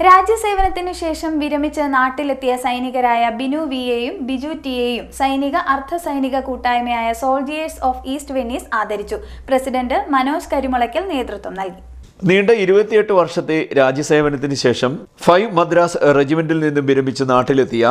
രാജ്യസേവനത്തിനു ശേഷം വിരമിച്ച് നാട്ടിലെത്തിയ സൈനികരായ ബിനു വിയെയും ബിജു ടിയെയും സൈനിക അർദ്ധ സൈനിക കൂട്ടായ്മയായ സോൾജിയേഴ്സ് ഓഫ് ഈസ്റ്റ് വെനീസ് ആദരിച്ചു. പ്രസിഡന്റ് മനോജ് കരിമുളയ്ക്കൽ നേതൃത്വം നൽകി. നീണ്ട ഇരുപത്തിയെട്ട് വർഷത്തെ രാജ്യസേവനത്തിന് ശേഷം ഫൈവ് മദ്രാസ് റെജിമെന്റിൽ നിന്നും വിരമിച്ച് നാട്ടിലെത്തിയ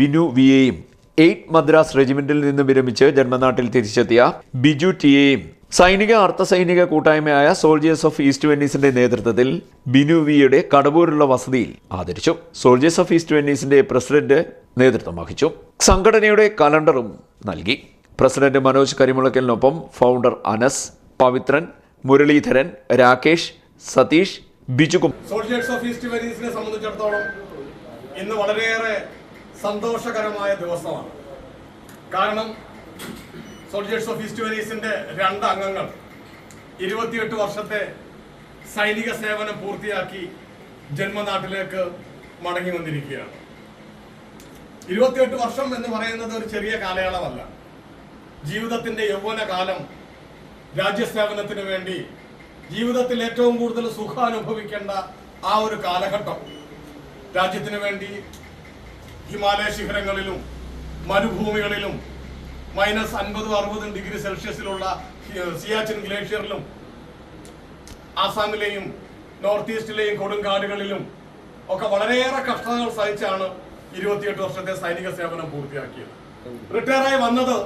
ബിനു വിയെയും എയ്റ്റ് മദ്രാസ് റെജിമെന്റിൽ നിന്നും വിരമിച്ച് ജന്മനാട്ടിൽ തിരിച്ചെത്തിയ ബിജു ടിയെയും സൈനിക അർദ്ധസൈനിക കൂട്ടായ്മയായ സോൾജേഴ്സ് ഓഫ് ഈസ്റ്റ് വെന്നീസിന്റെ നേതൃത്വത്തിൽ ബിനു വിയുടെ കടവൂരുള്ള വസതിയിൽ ആദരിച്ചു. സോൾജേഴ്സ് ഓഫ് ഈസ്റ്റ് വെന്നീസിന്റെ പ്രസിഡന്റ് നേതൃത്വം വഹിച്ചു. സംഘടനയുടെ കലണ്ടറും നൽകി. പ്രസിഡന്റ് മനോജ് കരിമുളക്കലിനൊപ്പം ഫൗണ്ടർ അനസ് പവിത്രൻ മുരളീധരൻ രാകേഷ് സതീഷ് ബിജുകും സോൾജേഴ്സ് ഓഫ് ഈസ്റ്റ് വെന്നീസിനെ സംബന്ധിച്ചിടത്തോളം ഇന്ന് വളരെയേറെ സന്തോഷകരമായ ദിവസമാണ്. കാരണം സോൾജേഴ്സ് ഓഫ് ഈസ്റ്റ് രണ്ട് അംഗങ്ങൾ ഇരുപത്തിയെട്ട് വർഷത്തെ സൈനിക സേവനം പൂർത്തിയാക്കി ജന്മനാട്ടിലേക്ക് മടങ്ങി വന്നിരിക്കുകയാണ്. ഇരുപത്തിയെട്ട് വർഷം എന്ന് പറയുന്നത് ഒരു ചെറിയ കാലയളവല്ല. ജീവിതത്തിന്റെ യൗവന കാലം രാജ്യസേവനത്തിന് വേണ്ടി ജീവിതത്തിൽ ഏറ്റവും കൂടുതൽ സുഖം അനുഭവിക്കേണ്ട ആ ഒരു കാലഘട്ടം. രാജ്യത്തിന് വേണ്ടി ഹിമാലയ ശിഖരങ്ങളിലും മരുഭൂമികളിലും മൈനസ് അൻപതും അറുപതും ഡിഗ്രി സെൽഷ്യസിലുള്ള സിയാച്ചിൻ ഗ്ലേഷ്യറിലും ആസാമിലെയും നോർത്ത് ഈസ്റ്റിലെയും കൊടുങ്കാടുകളിലും ഒക്കെ വളരെയേറെ കഷ്ടതകൾ സഹിച്ചാണ് ഇരുപത്തിയെട്ട് വർഷത്തെ സൈനിക സേവനം പൂർത്തിയാക്കിയത്. റിട്ടയറായി വന്നത്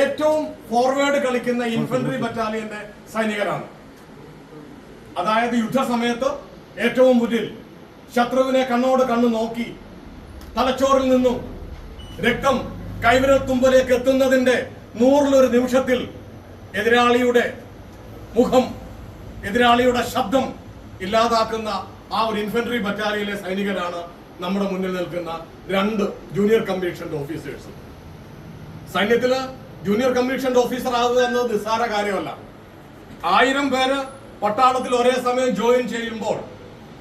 ഏറ്റവും ഫോർവേഡ് കളിക്കുന്ന ഇൻഫൻട്രി ബറ്റാലിയന്റെ സൈനികരാണ് അതായത് യുദ്ധസമയത്ത് ഏറ്റവും മുന്നിൽ ശത്രുവിനെ കണ്ണോട് കണ്ണു നോക്കി തലച്ചോറിൽ നിന്നും രക്തം കൈവിരൽ എത്തുന്നതിന്റെ നൂറിലൊരു നിമിഷത്തിൽ എതിരാളിയുടെ മുഖം എതിരാളിയുടെ ശബ്ദം ഇല്ലാതാക്കുന്ന ആ ഒരു ഇൻഫെൻട്രി ബറ്റാലിയനിലെ സൈനികരാണ് നമ്മുടെ മുന്നിൽ നിൽക്കുന്ന രണ്ട് ജൂനിയർ കമ്മീഷൻഡ് ഓഫീസേഴ്സ് സൈന്യത്തിൽ ജൂനിയർ കമ്മീഷൻഡ് ഓഫീസർ ആകുക എന്നത് നിസ്സാര കാര്യമല്ല. ആയിരം പേര് പട്ടാളത്തിൽ ഒരേ സമയം ജോയിൻ ചെയ്യുമ്പോൾ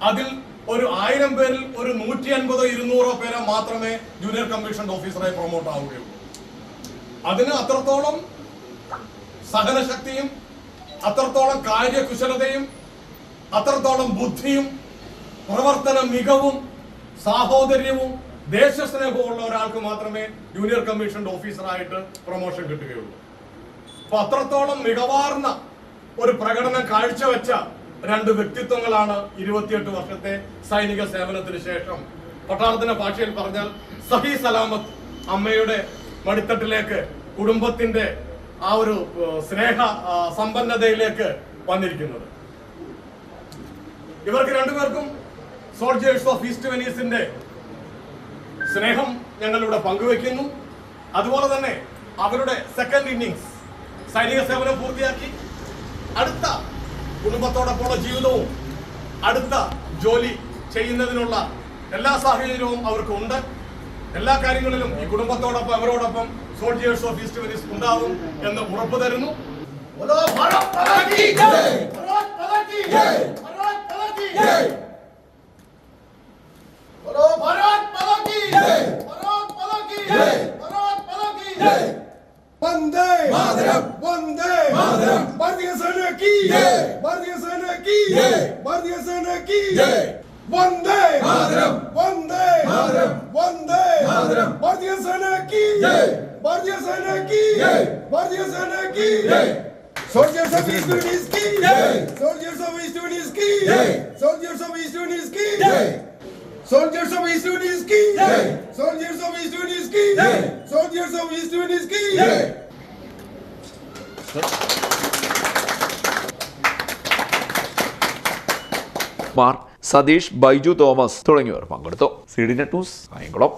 അതിൽ ഒരു ആയിരം പേരിൽ ഒരു നൂറ്റി അൻപതോ ഇരുന്നൂറോ പേരെ മാത്രമേ ജൂനിയർ കമ്മീഷൻ ഓഫീസറായി പ്രൊമോട്ട് ആവുകയുള്ളൂ. അതിന് അത്രത്തോളം സഹനശക്തിയും അത്രത്തോളം കാര്യകുശലതയും അത്രത്തോളം ബുദ്ധിയും പ്രവർത്തന മികവും സാഹോദര്യവും ദേശസ്നേഹവും ഉള്ള ഒരാൾക്ക് മാത്രമേ ജൂനിയർ കമ്മീഷൻ ഓഫീസറായിട്ട് പ്രൊമോഷൻ കിട്ടുകയുള്ളൂ. അപ്പൊ അത്രത്തോളം മികവാർന്ന ഒരു പ്രകടനം കാഴ്ചവെച്ച രണ്ട് വ്യക്തിത്വങ്ങളാണ് ഇരുപത്തിയെട്ട് വർഷത്തെ സൈനിക സേവനത്തിന് ശേഷം. പട്ടാളത്തിന്റെ ഭാഷയിൽ പറഞ്ഞാൽ സഹി സലാമത്ത് അമ്മയുടെ മടിത്തട്ടിലേക്ക് കുടുംബത്തിന്റെ ആ ഒരു സ്നേഹ സമ്പന്നതയിലേക്ക് വന്നിരിക്കുന്നത്. ഇവർക്ക് രണ്ടുപേർക്കും സോൾജേഴ്സ് ഓഫ് ഈസ്റ്റ് വെനീസിന്റെ സ്നേഹം ഞങ്ങളിവിടെ പങ്കുവെക്കുന്നു അതുപോലെ തന്നെ അവരുടെ സെക്കൻഡ് ഇന്നിങ്സ് സൈനിക സേവനം പൂർത്തിയാക്കി. അടുത്ത കുടുംബത്തോടൊപ്പമുള്ള ജീവിതവും അടുത്ത ജോലി ചെയ്യുന്നതിനുള്ള എല്ലാ സാഹചര്യവും അവർക്കുണ്ട്. എല്ലാ കാര്യങ്ങളിലും ഈ കുടുംബത്തോടൊപ്പം അവരോടൊപ്പം സോൾജിയേഴ്സ് ഓഫ് ഈസ്റ്റ് വെനീസ് ഉണ്ടാവും എന്ന് ഉറപ്പു തരുന്നു! ഭാരത് பாரதிய சேனா கி வந்தே மாதரம் வந்தே மாதரம் வந்தே மாதரம் பாரதிய சேனா கி பாரதிய சேனா கி பாரதிய சேனா கி Soldiers of East Eastern is key! Soldiers of Eastern is key! Soldiers of Eastern is key! Soldiers of Eastern is key! Soldiers of Eastern is key! Soldiers of East is key! മാർ Satheesh Baiju Thomas തുടങ്ങിയവർ പങ്കെടുത്തു. C D net news Kayamkulam